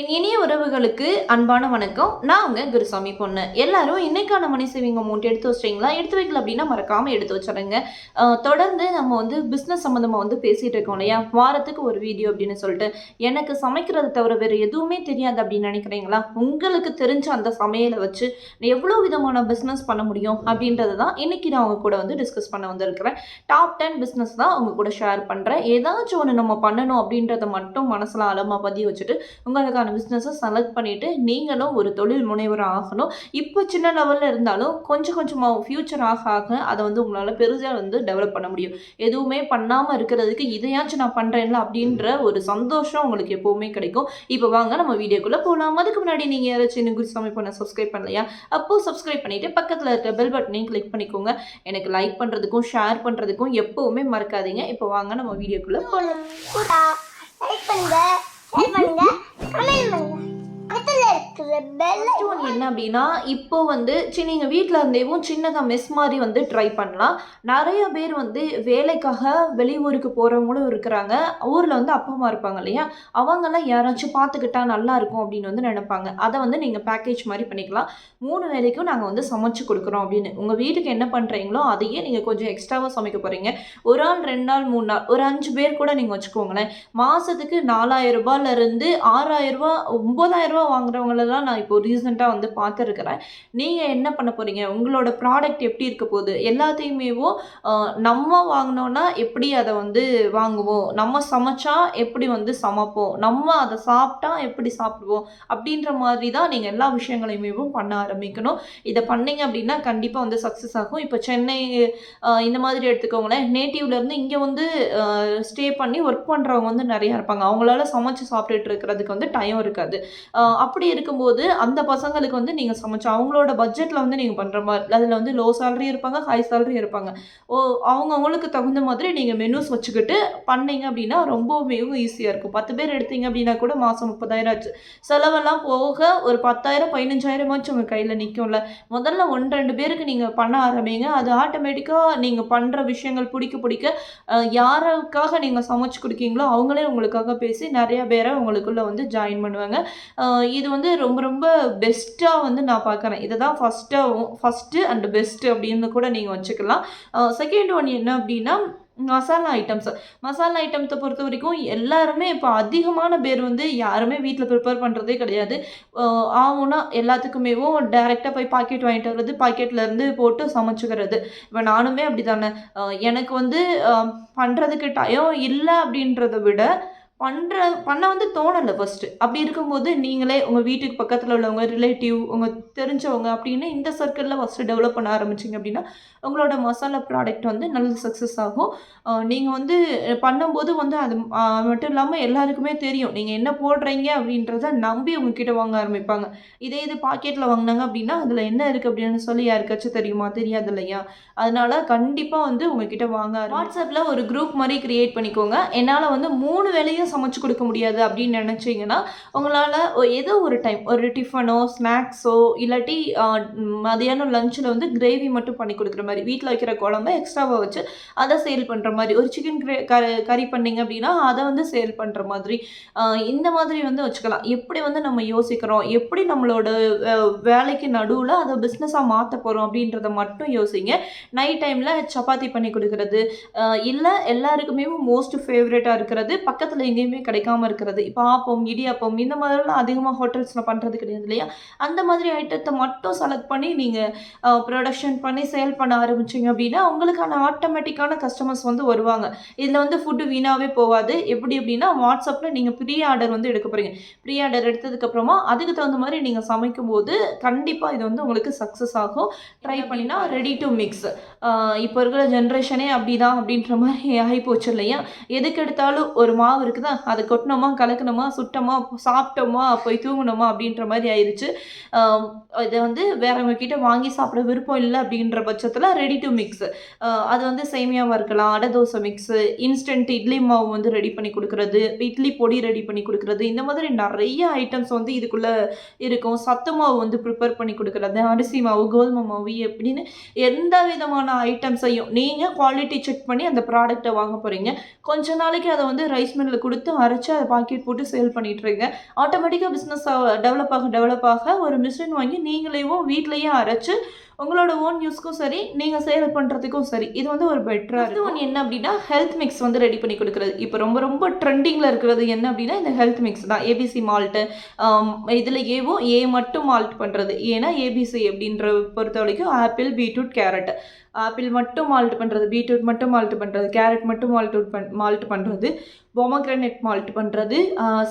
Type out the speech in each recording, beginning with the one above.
என் இனிய உறவுகளுக்கு அன்பான வணக்கம். நான் உங்க குருசாமி பொண்ணு. எல்லாரும் இன்னைக்கான மணி சேவிங் அமௌண்ட் எடுத்து வச்சிட்டீங்களா? எடுத்து வைக்கல அப்படின்னா மறக்காம எடுத்து வச்சிடுங்க. தொடர்ந்து நம்ம வந்து பிஸ்னஸ் சம்மந்தமாக வந்து பேசிட்டு இருக்கோம் இல்லையா? வாரத்துக்கு ஒரு வீடியோ அப்படின்னு சொல்லிட்டு. எனக்கு சமைக்கிறத தவிர வேறு எதுவுமே தெரியாது அப்படின்னு நினைக்கிறீங்களா? உங்களுக்கு தெரிஞ்ச அந்த சமையலை வச்சு எவ்வளோ விதமான பிஸ்னஸ் பண்ண முடியும் அப்படின்றது தான் இன்னைக்கு நான் உங்க கூட வந்து டிஸ்கஸ் பண்ண வந்திருக்கிறேன். டாப் டென் பிஸ்னஸ் தான் உங்க கூட ஷேர் பண்ணுறேன் ஏதாச்சும் ஒன்று நம்ம பண்ணணும் அப்படின்றத மட்டும் மனசில் ஆழமாக பதிய வச்சுட்டு உங்களுக்கான பிஸ்னஸை செலக்ட் பண்ணிவிட்டு நீங்களும் ஒரு தொழில் முனைவர் ஆகணும். இப்போ சின்ன லெவலில் இருந்தாலும் கொஞ்சம் கொஞ்சமாக ஃப்யூச்சர் ஆக ஆக அதை வந்து உங்களால் பெருசாக வந்து டெவலப் பண்ண முடியும். எதுவுமே பண்ணாமல் இருக்கிறதுக்கு இதையாச்சும் நான் பண்ணுறேன்ல அப்படின்ற ஒரு சந்தோஷம் உங்களுக்கு எப்போவுமே கிடைக்கும். இப்போ வாங்க நம்ம வீடியோக்குள்ளே போகலாம் அதுக்கு முன்னாடி நீங்கள் யாராச்சும் இன்னும் குருசாமி பண்ண சப்ஸ்கிரைப் பண்ணலையா? அப்போது சப்ஸ்கிரைப் பண்ணிவிட்டு பக்கத்தில் இருக்க பெல் பட்டனையும் கிளிக் பண்ணிக்கோங்க. எனக்கு லைக் பண்ணுறதுக்கும் ஷேர் பண்ணுறதுக்கும் எப்போவுமே மறக்காதீங்க. இப்போ வாங்க நம்ம வீடியோக்குள்ளே போகலாம் லைக் பண்ணுங்க ஷேர் பண்ணுங்க. கமெண்ட் பண்ணுங்க பக்கத்துல இருக்கிற பெல் ஃபர்ஸ்ட் ஒன் என்ன அப்படின்னா இப்போ வந்து சரி நீங்கள் வீட்டில் இருந்தேவும் சின்னதாக மெஸ் மாதிரி வந்து ட்ரை பண்ணலாம். நிறைய பேர் வந்து வேலைக்காக வெளியூருக்கு போகிறவங்களும் இருக்கிறாங்க. ஊரில் வந்து அப்பா அம்மா இருப்பாங்க இல்லையா? அவங்கெல்லாம் யாராச்சும் பார்த்துக்கிட்டா நல்லா இருக்கும் அப்படின்னு வந்து நினைப்பாங்க. அதை வந்து நீங்கள் பேக்கேஜ் மாதிரி பண்ணிக்கலாம். மூணு வேலைக்கும் நாங்கள் வந்து சமைச்சு கொடுக்குறோம் அப்படின்னு. உங்கள் வீட்டுக்கு என்ன பண்ணுறீங்களோ அதையே நீங்கள் கொஞ்சம் எக்ஸ்ட்ராவாக சமைக்க போகிறீங்க ஒரு நாள் ரெண்டு நாள் மூணு நாள் ஒரு அஞ்சு பேர் கூட நீங்கள் வச்சுக்கோங்களேன். மாதத்துக்கு நாலாயிரம் ரூபாயிலிருந்து ஆறாயிரம் ரூபா ஒம்பதாயிரம் ரூபா வாங்குறவங்களெல்லாம் நான் இப்போ ரீசெண்டாக வந்து பார்த்துருக்குறேன். நீங்கள் என்ன பண்ண போகிறீங்க உங்களோட ப்ராடக்ட் எப்படி இருக்க போகுது? எல்லாத்தையுமேவும் நம்ம வாங்கினோன்னா எப்படி அதை வந்து வாங்குவோம்? நம்ம சமைச்சா எப்படி வந்து சமைப்போம்? நம்ம அதை சாப்பிட்டா எப்படி சாப்பிடுவோம்? அப்படின்ற மாதிரி தான் நீங்கள் எல்லா விஷயங்களையுமே பண்ண ஆரம்பிக்கணும். இதை பண்ணீங்க அப்படின்னா கண்டிப்பாக வந்து சக்ஸஸ் ஆகும். இப்போ சென்னை இந்த மாதிரி எடுத்துக்கோங்களேன். நேட்டிவ்லேருந்து இங்கே வந்து ஸ்டே பண்ணி ஒர்க் பண்ணுறவங்க வந்து நிறையா இருப்பாங்க. அவங்களால சமைச்சு சாப்பிட்டுட்டு இருக்கிறதுக்கு வந்து டைம் இருக்காது. அப்படி இருக்க இருக்கும்போது அந்த பசங்களுக்கு வந்து நீங்கள் சமைச்சு அவங்களோட பட்ஜெட்டில் வந்து நீங்கள் பண்ணுற மாதிரி அதில் வந்து லோ சேலரி இருப்பாங்க ஹை சேலரி இருப்பாங்க. ஓ அவங்கவுங்களுக்கு தகுந்த மாதிரி நீங்கள் மெனூஸ் வச்சுக்கிட்டு பண்ணீங்க அப்படின்னா ரொம்பவுமே ஈஸியாக இருக்கும். பத்து பேர் எடுத்தீங்க அப்படின்னா கூட மாதம் முப்பதாயிரம் ஆச்சு. செலவெல்லாம் போக ஒரு பத்தாயிரம் பதினஞ்சாயிரமாச்சும் உங்கள் கையில் நிற்கும்ல முதல்ல ஒன்று ரெண்டு பேருக்கு நீங்கள் பண்ண ஆரம்பிங்க. அது ஆட்டோமேட்டிக்காக நீங்கள் பண்ணுற விஷயங்கள் பிடிக்க பிடிக்க யாருக்காக நீங்கள் சமைச்சு கொடுக்கீங்களோ அவங்களே உங்களுக்காக பேசி நிறைய பேரை உங்களுக்குள்ளே வந்து ஜாயின் பண்ணுவாங்க. இது வந்து ரொம்ப ரொம்ப பெஸ்ட்டாக வந்து நான் பார்க்குறேன். இதை தான் ஃபஸ்ட்டாகவும் ஃபஸ்ட்டு அண்ட் பெஸ்ட்டு அப்படின்னு கூட நீங்கள் வச்சுக்கலாம். செகண்ட் ஒன் என்ன அப்படின்னா மசாலா ஐட்டம்ஸ் மசாலா ஐட்டம்ஸை பொறுத்த வரைக்கும் எல்லாருமே இப்போ அதிகமான பேர் வந்து யாருமே வீட்டில் ப்ரிப்பேர் பண்ணுறதே கிடையாது. ஆகும்னா எல்லாத்துக்குமேவும் டேரெக்டாக போய் பாக்கெட் வாங்கிட்டு வர்றது பாக்கெட்லேருந்து போட்டு சமைச்சுக்கிறது. இப்போ நானுமே அப்படி தானே எனக்கு வந்து பண்ணுறதுக்கு டயம் இல்லை அப்படின்றத விட பண்ணுற பண்ண வந்து தோணலை ஃபஸ்ட்டு அப்படி இருக்கும்போது நீங்களே உங்கள் வீட்டுக்கு பக்கத்தில் உள்ளவங்க ரிலேட்டிவ் உங்கள் தெரிஞ்சவங்க அப்படின்னு இந்த சர்க்கிளில் ஃபஸ்ட்டு டெவலப் பண்ண ஆரம்பிச்சிங்க அப்படின்னா உங்களோட மசாலா ப்ராடக்ட் வந்து நல்ல சக்ஸஸ் ஆகும். நீங்கள் வந்து பண்ணும்போது வந்து அது மட்டும் இல்லாமல் எல்லாருக்குமே தெரியும். நீங்கள் என்ன போடுறீங்க அப்படின்றத நம்பி உங்ககிட்ட வாங்க ஆரம்பிப்பாங்க. இதே இது பாக்கெட்டில் வாங்கினாங்க அப்படின்னா அதில் என்ன இருக்குது அப்படின்னு சொல்லி யாருக்காச்சும் தெரியுமா? தெரியாது இல்லையா? அதனால் கண்டிப்பாக வந்து உங்ககிட்ட வாங்க வாட்ஸ்அப்பில் ஒரு குரூப் மாதிரி க்ரியேட் பண்ணிக்கோங்க. என்னால் வந்து மூணு வேலையும் சமைச்சு கொடுக்க முடியாது அப்படின்னு நினச்சிங்கன்னா உங்களால் ஏதோ ஒரு டைம் ஒரு டிஃபனோ ஸ்நாக்ஸோ இல்லாட்டி மதியானம் லஞ்சில் வந்து கிரேவி மட்டும் பண்ணி கொடுக்குற மாதிரி வீட்டில் வைக்கிற குழம்ப எக்ஸ்ட்ராவாக வச்சு அதை சேல் பண்ணுற மாதிரி ஒரு சிக்கன் கிரே கறி பண்ணிங்க அப்படின்னா அதை வந்து சேல் பண்ணுற மாதிரி இந்த மாதிரி வந்து வச்சுக்கலாம். எப்படி வந்து நம்ம யோசிக்கிறோம்? எப்படி நம்மளோட வேலைக்கு நடுவில் அதை பிஸ்னஸாக மாற்ற போகிறோம் அப்படின்றத மட்டும் யோசிங்க. நைட் டைமில் சப்பாத்தி பண்ணி கொடுக்கறது இல்லை எல்லாருக்குமே மோஸ்ட் ஃபேவரட்டாக இருக்கிறது பக்கத்தில் எங்கேயுமே கிடைக்காம இருக்கிறது. இப்போ ஆப்பம் இடியாப்பம் இந்த மாதிரிலாம் அதிகமாக ஹோட்டல்ஸில் பண்ணுறது கிடையாது இல்லையா? அந்த மாதிரி ஐட்டத்தை மட்டும் செலக்ட் பண்ணி நீங்கள் ப்ரொடக்ஷன் பண்ணி சேல் பண்ண ஆரம்பிச்சிங்க அப்படின்னா உங்களுக்கான ஆட்டோமேட்டிக்கான கஸ்டமர்ஸ் வந்து வருவாங்க. இதில் வந்து ஃபுட்டு வீணாகவே போகாது. எப்படி அப்படின்னா வாட்ஸ்அப்பில் நீங்கள் ப்ரீ ஆர்டர் வந்து எடுக்க போகிறீங்க ப்ரீ ஆர்டர் எடுத்ததுக்கப்புறமா அதுக்கு தகுந்த மாதிரி நீங்கள் சமைக்கும் போது கண்டிப்பாக இது வந்து உங்களுக்கு சக்ஸஸ் ஆகும். ட்ரை பண்ணினா ரெடி டு மிக்ஸ் இப்போ இருக்கிற ஜென்ரேஷனே அப்படிதான் அப்படின்ற மாதிரி ஆகி போச்சு இல்லையா? எதுக்கு எடுத்தாலும் ஒரு மாவு இருக்குதா. அதை கொட்டினோமா கலக்கணுமா சுட்டோமா சாப்பிட்டோமா போய் தூங்கணுமா அப்படின்ற மாதிரி ஆயிடுச்சு இதை வந்து வேறவங்க கிட்ட வாங்கி சாப்பிட விருப்பம் இல்லை அப்படின்ற பட்சத்தில் ரெடி டு மிக்ஸ் அது வந்து சேமியாவாக இருக்கலாம் அடை தோசை மிக்ஸு இன்ஸ்டன்ட் இட்லி மாவு வந்து ரெடி பண்ணி கொடுக்குறது இட்லி பொடி ரெடி பண்ணி கொடுக்குறது இந்த மாதிரி நிறைய ஐட்டம்ஸ் வந்து இதுக்குள்ளே இருக்கும். சத்து மாவு வந்து ப்ரிப்பேர் பண்ணி கொடுக்குறது அரிசி மாவு கோதுமை மாவு எப்படின்னு எந்த விதமான ஐட்டம்ஸையும் நீங்கள் குவாலிட்டி செக் பண்ணி அந்த ப்ராடக்ட்டை வாங்க போகிறீங்க கொஞ்ச நாளைக்கு அதை வந்து ரைஸ் மில்லில் கொடு கொடுத்து அரைச்சு அதை பாக்கெட் போட்டு சேல் பண்ணிட்டுருங்க ஆட்டோமேட்டிக்காக பிஸ்னஸ் டெவலப் ஆக டெவலப் ஆக ஒரு மிஷின் வாங்கி நீங்களேவும் வீட்லேயும் அரைச்சு உங்களோட ஓன் யூஸ்க்கும் சரி நீங்கள் சேல் பண்ணுறதுக்கும் சரி இது வந்து ஒரு பெட்டராக இருக்குது ஒன்று என்ன அப்படின்னா ஹெல்த் மிக்ஸ் வந்து ரெடி பண்ணி கொடுக்குறது. இப்போ ரொம்ப ரொம்ப ட்ரெண்டிங்கில் இருக்கிறது என்ன அப்படின்னா இந்த ஹெல்த் மிக்ஸ் தான். ஏபிசி மால்ட்டு இதில் ஏவோ ஏ மட்டும் மால்ட் பண்ணுறது ஏன்னா ஏபிசி அப்படின்ற பொறுத்த வரைக்கும் ஆப்பிள் பீட்ரூட் கேரட் ஆப்பிள் மட்டும் மால்ட் பண்ணுறது பீட்ரூட் மட்டும் மால்ட் பண்ணுறது கேரட் மட்டும் மால்ட் பண் மால்ட் பண்ணுறது பொமக்ரனேட் மால்ட் பண்ணுறது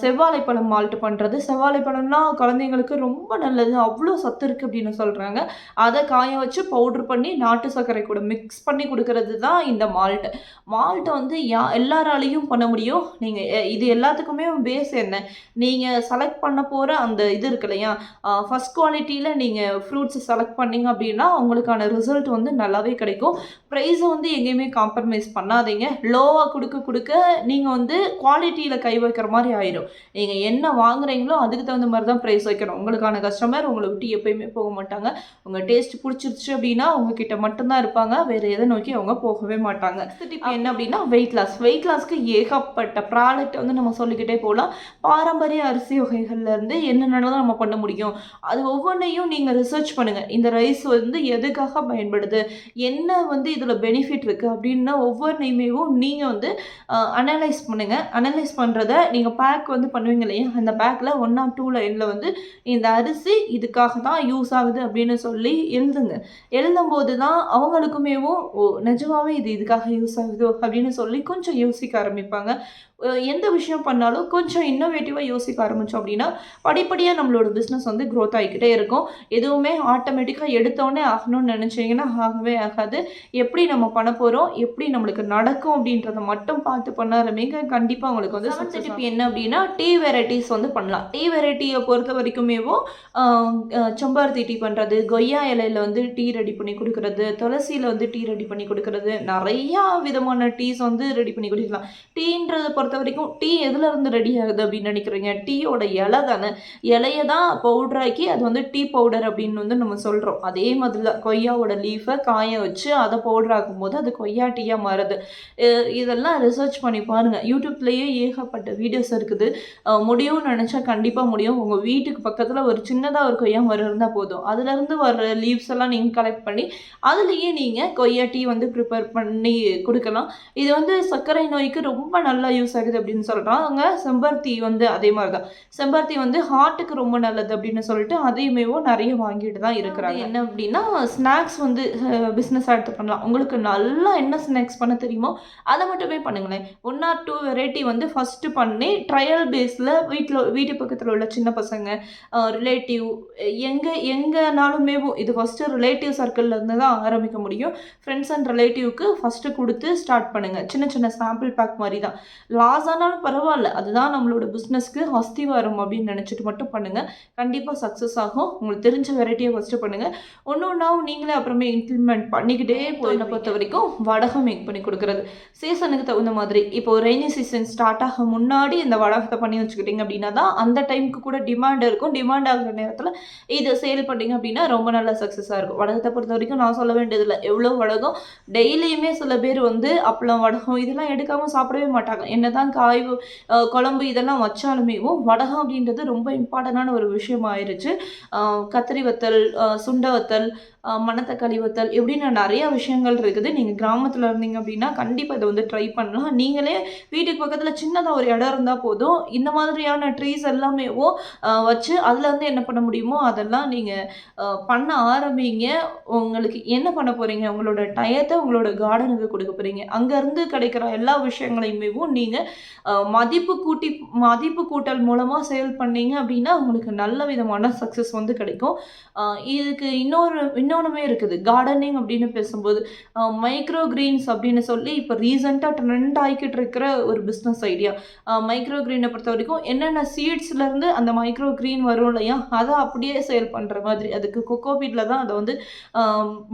செவ்வாழைப்பழம் மால்ட் பண்ணுறது செவ்வாழைப்பழம்னா குழந்தைங்களுக்கு ரொம்ப நல்லது. அவ்வளோ சத்து இருக்குது அப்படின்னு சொல்கிறாங்க அதை காய வச்சு பவுட்ரு பண்ணி நாட்டு சர்க்கரை கூட மிக்ஸ் பண்ணி கொடுக்கறது தான் இந்த மால்ட் மால்ட்டை வந்து யா எல்லாராலையும் பண்ண முடியும். நீங்கள் இது எல்லாத்துக்குமே பேஸ் என்ன? நீங்கள் செலக்ட் பண்ண போகிற அந்த இது இருக்கு இல்லையா? ஃபஸ்ட் குவாலிட்டியில் நீங்கள் ஃப்ரூட்ஸ் செலக்ட் பண்ணிங்க அப்படின்னா உங்களுக்கான ரிசல்ட் வந்து நல்லாவே கிடைக்கும். ப்ரைஸை வந்து எங்கேயுமே காம்ப்ரமைஸ் பண்ணாதீங்க. லோவாக கொடுக்க கொடுக்க நீங்கள் வந்து குவாலிட்டியில் கை வைக்கிற மாதிரி ஆயிடும் நீங்கள் என்ன வாங்குறீங்களோ அதுக்கு தகுந்த மாதிரி தான் ப்ரைஸ் வைக்கணும். உங்களுக்கான கஸ்டமர் உங்களை விட்டு எப்பயுமே போக மாட்டாங்க. உங்கள் டேஸ்ட் பிடிச்சிருச்சு அப்படின்னா உங்ககிட்ட மட்டும்தான் இருப்பாங்க. வேறு எதை நோக்கி அவங்க போகவே மாட்டாங்க. இப்போ என்ன அப்படின்னா வெயிட் லாஸ் வெயிட் லாஸ்க்கு ஏகப்பட்ட ப்ராடக்ட் வந்து நம்ம சொல்லிக்கிட்டே போகலாம் பாரம்பரிய அரிசி வகைகள்லேருந்து என்னென்னலாம் நம்ம பண்ண முடியும்? அது ஒவ்வொன்றையும் நீங்கள் ரிசர்ச் பண்ணுங்கள் இந்த ரைஸ் வந்து எதுக்காக பயன்படுது? என்ன வந்து இதில் பெனிஃபிட் இருக்குது அப்படின்னா ஒவ்வொன்றையுமேவும் நீங்கள் வந்து அனலைஸ் பண்ணுங்கள் அனலைஸ் பண்ணுறத நீங்கள் பேக் வந்து பண்ணுவீங்க இல்லையா? அந்த பேக்கில் ஒன் ஆர் டூ லைனில் வந்து இந்த அரிசி இதுக்காக தான் யூஸ் ஆகுது அப்படின்னு சொல்லி எழுதுங்க எழுதும்போது தான் அவங்களுக்குமேவும் ஓ நிஜமாவே இது இதுக்காக யூஸ் ஆகுதோ? அப்படின்னு சொல்லி கொஞ்சம் யோசிக்க ஆரம்பிப்பாங்க. எந்த விஷயம் பண்ணாலும் கொஞ்சம் இன்னோவேட்டிவாக யோசிக்க ஆரம்பித்தோம் அப்படின்னா படிப்படியாக நம்மளோட பிஸ்னஸ் வந்து க்ரோத் ஆகிக்கிட்டே இருக்கும். எதுவுமே ஆட்டோமேட்டிக்காக எடுத்தோடனே ஆகணும்னு நினச்சிங்கன்னா ஆகவே ஆகாது. எப்படி நம்ம பண்ண போகிறோம் எப்படி நம்மளுக்கு நடக்கும் அப்படின்றத மட்டும் பார்த்து பண்ண ஆரம்பிங்க கண்டிப்பாக உங்களுக்கு வந்து சக்ஸஸ் டிப் என்ன அப்படின்னா டீ வெரைட்டிஸ் வந்து பண்ணலாம். டீ வெரைட்டியை பொறுத்த வரைக்குமேவோ ஆஹ் ஆஹ் செம்பருத்தி டீ பண்ணுறது கொய்யா இலையில வந்து டீ ரெடி பண்ணி கொடுக்குறது துளசியில் வந்து டீ ரெடி பண்ணி கொடுக்குறது நிறையா விதமான டீஸ் வந்து ரெடி பண்ணி கொடுக்கலாம். டீன்றதை பொறுத்த பொறுத்த வரைக்கும் டீ எதுல இருந்து ரெடி ஆகுது அப்படின்னு நினைக்கிறீங்க? டீயோட இலை தானே. இலையை தான் பவுடராக்கி அது வந்து டீ பவுடர் அப்படின்னு வந்து நம்ம சொல்கிறோம் அதே மாதிரி தான் கொய்யாவோட லீஃபை காய வச்சு அதை பவுடர் ஆக்கும்போது அது கொய்யா டீயாக மாறுது. இதெல்லாம் ரிசர்ச் பண்ணி பாருங்கள் யூடியூப்லேயே ஏகப்பட்ட வீடியோஸ் இருக்குது. முடியும்னு நினச்சா கண்டிப்பாக முடியும். உங்கள் வீட்டுக்கு பக்கத்தில் ஒரு சின்னதாக ஒரு கொய்யா மரம் இருந்தால் போதும். அதுலேருந்து வர்ற லீவ்ஸ் எல்லாம் நீங்கள் கலெக்ட் பண்ணி அதுலேயே நீங்கள் கொய்யா டீ வந்து ப்ரிப்பேர் பண்ணி கொடுக்கலாம். இது வந்து சர்க்கரை நோய்க்கு ரொம்ப நல்லா யூஸ் ஆகுது அப்படின்னு சொல்கிறாங்க செம்பருத்தி வந்து அதே மாதிரி தான் செம்பருத்தி வந்து ஹார்ட்டுக்கு ரொம்ப நல்லது அப்படின்னு சொல்லிட்டு அதையுமேவும் நிறைய வாங்கிட்டு தான் இருக்கிறாங்க. என்ன அப்படின்னா ஸ்நாக்ஸ் வந்து பிஸ்னஸ் எடுத்து பண்ணலாம். உங்களுக்கு நல்லா என்ன ஸ்நாக்ஸ் பண்ண தெரியுமோ அதை மட்டுமே பண்ணுங்களேன். ஒன் ஆர் டூ வெரைட்டி வந்து ஃபஸ்ட்டு பண்ணி ட்ரையல் பேஸில் வீட்டில் வீட்டு பக்கத்தில் உள்ள சின்ன பசங்க ரிலேட்டிவ் எங்கே எங்கேனாலுமே இது ஃபஸ்ட்டு ரிலேட்டிவ் சர்க்கிளில் இருந்து தான் ஆரம்பிக்க முடியும். ஃப்ரெண்ட்ஸ் அண்ட் ரிலேட்டிவ்க்கு ஃபஸ்ட்டு கொடுத்து ஸ்டார்ட் பண்ணுங்கள் சின்ன சின்ன சாம்பிள் பேக் மாதிரி தான் லாஸ் ஆனாலும் பரவாயில்ல. அதுதான் நம்மளோட பிஸ்னஸ்க்கு அஸ்திவாரம் அப்படின்னு நினச்சிட்டு மட்டும் பண்ணுங்கள் கண்டிப்பாக சக்ஸஸ் ஆகும். உங்களுக்கு தெரிஞ்ச வெரைட்டியை ஃபஸ்ட்டு பண்ணுங்கள் ஒன்று ஒன்றாவும் நீங்களே அப்புறமே இம்ப்ளிமெண்ட் பண்ணிக்கிட்டே போயின பொறுத்த வரைக்கும் வடகம் மேக் பண்ணி கொடுக்குறது. சீசனுக்கு தகுந்த மாதிரி. இப்போ ரெய்னி சீசன் ஸ்டார்ட் ஆக முன்னாடி இந்த வடகத்தை பண்ணி வச்சுக்கிட்டிங்க அப்படின்னா தான் அந்த டைமுக்கு கூட டிமாண்ட் இருக்கும். டிமாண்ட் ஆகுற நேரத்தில் இதை சேல் பண்ணிங்க அப்படின்னா ரொம்ப நல்ல சக்ஸஸாக இருக்கும். வடகத்தை பொறுத்த வரைக்கும் நான் சொல்ல வேண்டியதில்லை. எவ்வளோ வடகம்? டெய்லியுமே சில பேர் வந்து அப்பளம் வடகம் இதெல்லாம் எடுக்காமல் சாப்பிடவே மாட்டாங்க. என்னதான் காய் குழம்பு இதெல்லாம் வச்சாலுமேவும் வடகம் அப்படின்றது ரொம்ப இம்பார்ட்டண்டான ஒரு விஷயம் ஆயிடுச்சு கத்திரி வத்தல் சுண்ட வத்தல் மனத்தை கழிவுத்தல் இப்படின்னு நிறைய விஷயங்கள் இருக்குது. நீங்கள் கிராமத்தில் இருந்தீங்க அப்படின்னா கண்டிப்பாக இதை வந்து ட்ரை பண்ணலாம். நீங்களே வீட்டுக்கு பக்கத்தில் சின்னதாக ஒரு இடம் இருந்தால் போதும். இந்த மாதிரியான ட்ரீஸ் எல்லாமேவோ வச்சு வச்சு அதுலேருந்து என்ன பண்ண முடியுமோ அதெல்லாம் நீங்கள் பண்ண ஆரம்பிங்க. உங்களுக்கு என்ன பண்ண போகிறீங்க உங்களோட டயத்தை உங்களோட கார்டனுக்கு கொடுக்க போகிறீங்க அங்கேருந்து கிடைக்கிற எல்லா விஷயங்களையுமேவும் நீங்கள் மதிப்பு கூட்டி மதிப்பு கூட்டல் மூலமாக சேல் பண்ணீங்க அப்படின்னா உங்களுக்கு நல்ல விதமான சக்ஸஸ் வந்து கிடைக்கும். இதுக்கு இன்னொரு இன்னொன்றுமே இருக்குது. கார்டனிங் அப்படின்னு பேசும்போது மைக்ரோ கிரீன்ஸ் அப்படின்னு சொல்லி இப்போ ரீசெண்டாக ட்ரெண்ட் ஆகிக்கிட்டு இருக்கிற ஒரு பிஸ்னஸ் ஐடியா மைக்ரோ கிரீனை பொறுத்த வரைக்கும் என்னென்ன சீட்ஸ்லேருந்து அந்த மைக்ரோ கிரீன் வரும் இல்லையா அதை அப்படியே சேல் பண்ணுற மாதிரி அதுக்கு கொக்கோபீட்டில் தான் அதை வந்து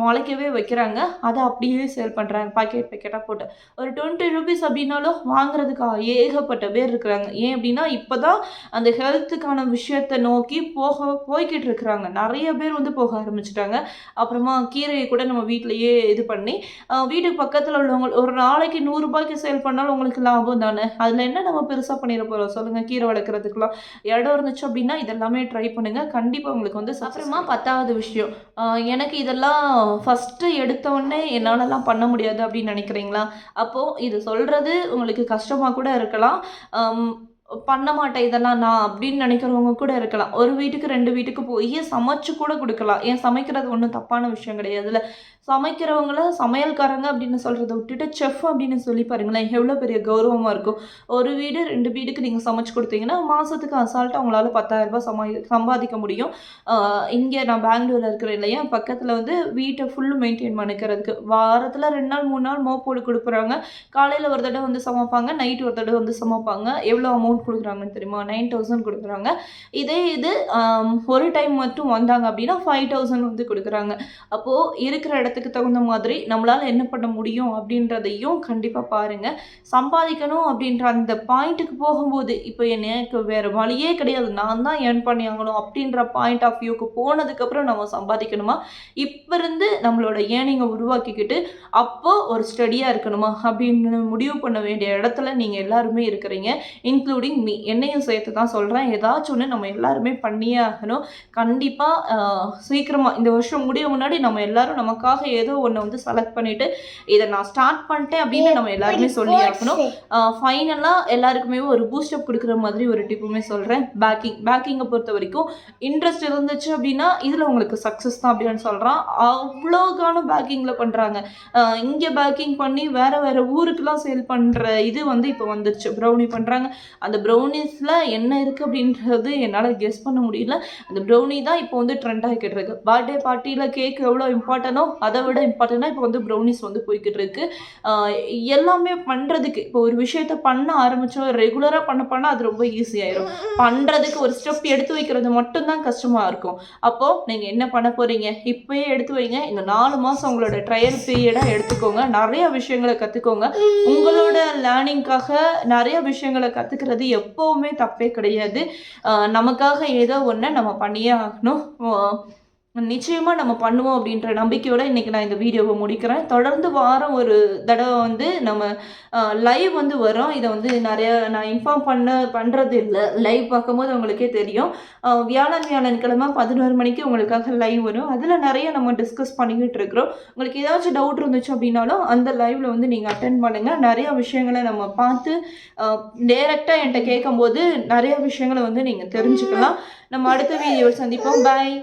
முளைக்கவே வைக்கிறாங்க. அதை அப்படியே சேல் பண்ணுறாங்க பாக்கெட் பாக்கெட்டாக போட்டு. ஒரு டுவெண்ட்டி ருபீஸ் அப்படின்னாலும் வாங்குறதுக்கு ஏகப்பட்ட பேர் இருக்கிறாங்க. ஏன் அப்படின்னா இப்போ தான் அந்த ஹெல்த்துக்கான விஷயத்தை நோக்கி போக போய்கிட்டு இருக்கிறாங்க. நிறைய பேர் வந்து போக ஆரம்பிச்சிட்டாங்க. அப்புறமா கீரையை கூட நம்ம வீட்டிலேயே இது பண்ணி வீட்டுக்கு பக்கத்தில் உள்ளவங்க ஒரு நாளைக்கு நூறுரூபாய்க்கு சேல் பண்ணாலும் உங்களுக்கு லாபம் தானே? அதில் என்ன நம்ம பெருசாக பண்ணிட போகிறோம் சொல்லுங்கள் கீரை வளர்க்குறதுக்குலாம் இடம் இருந்துச்சு அப்படின்னா இதெல்லாமே ட்ரை பண்ணுங்கள் கண்டிப்பாக உங்களுக்கு வந்து அப்புறமா பத்தாவது விஷயம். எனக்கு இதெல்லாம் ஃபஸ்ட்டு எடுத்தோடனே என்னாலலாம் பண்ண முடியாது அப்படின்னு நினைக்கிறீங்களா? அப்போது இது சொல்கிறது உங்களுக்கு கஷ்டமாக கூட இருக்கலாம். பண்ண மாட்டேன் இதெல்லாம் நான் அப்படின்னு நினைக்கிறவங்க கூட இருக்கலாம். ஒரு வீட்டுக்கு ரெண்டு வீட்டுக்கு போய் சமைச்சு கூட கொடுக்கலாம். ஏன் சமைக்கிறது ஒன்றும் தப்பான விஷயம் கிடையாதுல்ல சமைக்கிறவங்கள சமையல்காரங்க அப்படின்னு சொல்கிறத விட்டுட்டு செஃப் அப்படின்னு சொல்லி பாருங்களேன் எவ்வளோ பெரிய கௌரவமாக இருக்கும். ஒரு வீடு ரெண்டு வீடுக்கு நீங்கள் சமைச்சு கொடுத்தீங்கன்னா மாதத்துக்கு அசால்ட்டாக உங்களால் பத்தாயிரரூபா ரூபாய் சமா சம்பாதிக்க முடியும். இங்கே நான் பெங்களூரில் இருக்கிறேன் இல்லையா பக்கத்தில் வந்து வீட்டை ஃபுல்லு மெயின்டைன் பண்ணிக்கிறதுக்கு. வாரத்தில் ரெண்டு நாள் மூணு நாள் மோப்போடு கொடுக்குறாங்க காலையில் ஒரு தடவை வந்து சமைப்பாங்க நைட் ஒரு தடவை வந்து சமைப்பாங்க. எவ்வளோ அமௌண்ட் கொடுக்குறாங்கன்னு தெரியுமா? நைன் தௌசண்ட் கொடுக்குறாங்க. இதே இது ஒரு டைம் மட்டும் வந்தாங்க அப்படின்னா ஃபைவ் தௌசண்ட் வந்து கொடுக்குறாங்க. அப்போது இருக்கிற இடத்துக்கு தகுந்த மாதிரி நம்மளால் என்ன பண்ண முடியும் அப்படின்றதையும் கண்டிப்பாக பாருங்கள் சம்பாதிக்கணும் அப்படின்ற அந்த பாயிண்ட்டுக்கு போகும்போது இப்போ எனக்கு வேறு வழியே கிடையாது. நான் தான் ஏர்ன் பண்ணி ஆகணும் அப்படின்ற பாயிண்ட் ஆஃப் வியூக்கு போனதுக்கப்புறம் நம்ம சம்பாதிக்கணுமா? இப்போ இருந்து நம்மளோட ஏர்னிங்கை உருவாக்கிக்கிட்டு அப்போது ஒரு ஸ்டடியாக இருக்கணுமா? அப்படின்னு முடிவு பண்ண வேண்டிய இடத்துல நீங்கள் எல்லாருமே இருக்கிறீங்க. இன்க்ளூடிங் மீ என்னையும் சேர்த்து தான் சொல்கிறேன் ஏதாச்சும் ஒன்று நம்ம எல்லாருமே பண்ணியே ஆகணும். கண்டிப்பாக சீக்கிரமாக இந்த வருஷம் முடிய முன்னாடி நம்ம எல்லாரும் நமக்காக ஏதோ ஒன்று வந்து செலக்ட் பண்ணிவிட்டு இதை நான் ஸ்டார்ட் பண்ணிட்டேன் அப்படின்னு நம்ம எல்லாருமே சொல்லி ஆகணும். ஃபைனலாக எல்லாருக்குமே ஒரு பூஸ்டப் கொடுக்குற மாதிரி ஒரு டிப்புமே சொல்கிறேன் பேக்கிங் பேக்கிங்கை பொறுத்த வரைக்கும் இன்ட்ரெஸ்ட் இருந்துச்சு அப்படின்னா இதில் உங்களுக்கு சக்ஸஸ் தான் அப்படின்னு சொல்கிறான் அவ்வளோக்கான பேக்கிங்கில் பண்ணுறாங்க இங்கே பேக்கிங் பண்ணி வேறு வேறு ஊருக்கெலாம் சேல் பண்ணுற இது வந்து இப்போ வந்துருச்சு. ப்ரௌனி பண்ணுறாங்க அந்த ப்ரௌனிஸில் என்ன இருக்குது அப்படின்றது என்னால் கெஸ் பண்ண முடியல. அந்த ப்ரௌனி தான் இப்போ வந்து ட்ரெண்ட் ஆகிக்கிட்டு இருக்கு. பர்த்டே பார்ட்டியில் கேக் எவ்வளோ இம்பார்ட்டனோ அதை விட இம்பார்ட்டனாக இப்போ வந்து ப்ரௌனிஸ் வந்து போய்கிட்டு இருக்கு. எல்லாமே பண்ணுறதுக்கு இப்போ ஒரு விஷயத்த பண்ண ஆரம்பித்தோம் ரெகுலராக பண்ண பண்ண அது ரொம்ப ஈஸியாயிரும் பண்ணுறதுக்கு ஒரு ஸ்டெப் எடுத்து வைக்கிறது மட்டும்தான் கஷ்டமாக இருக்கும். அப்போது நீங்கள் என்ன பண்ண போகிறீங்க இப்போயே எடுத்து வைங்க. இந்த நாலு மாதம் உங்களோட ட்ரையல் பீரியடாக எடுத்துக்கோங்க. நிறைய விஷயங்களை கற்றுக்கோங்க உங்களோட லேர்னிங்காக நிறைய விஷயங்களை கற்றுக்கிறது எப்போவுமே தப்பே கிடையாது. நமக்காக ஏதோ ஒன்று நம்ம பண்ணியே ஆகணும். நிச்சயமாக நம்ம பண்ணுவோம் அப்படின்ற நம்பிக்கையோட இன்றைக்கி நான் இந்த வீடியோவை முடிக்கிறேன். தொடர்ந்து வாரம் ஒரு தடவை வந்து நம்ம லைவ் வந்து வரும். இதை வந்து நிறைய நான் இன்ஃபார்ம் பண்ண பண்ணுறது இல்லை. லைவ் பார்க்கும்போது உங்களுக்கே தெரியும். வியாழன் வியாழன்கிழமை பதினோரு மணிக்கு உங்களுக்காக லைவ் வரும். அதில் நிறைய நம்ம டிஸ்கஸ் பண்ணிக்கிட்டு இருக்கிறோம். உங்களுக்கு ஏதாச்சும் டவுட் இருந்துச்சு அப்படின்னாலும் அந்த லைவில் வந்து நீங்கள் அட்டன் பண்ணுங்கள் நிறையா விஷயங்களை நம்ம பார்த்து டேரெக்டாக என்கிட்ட கேட்கும்போது நிறைய விஷயங்களை வந்து நீங்கள் தெரிஞ்சுக்கலாம். நம்ம அடுத்த வீடியோவில் சந்திப்போம். பாய்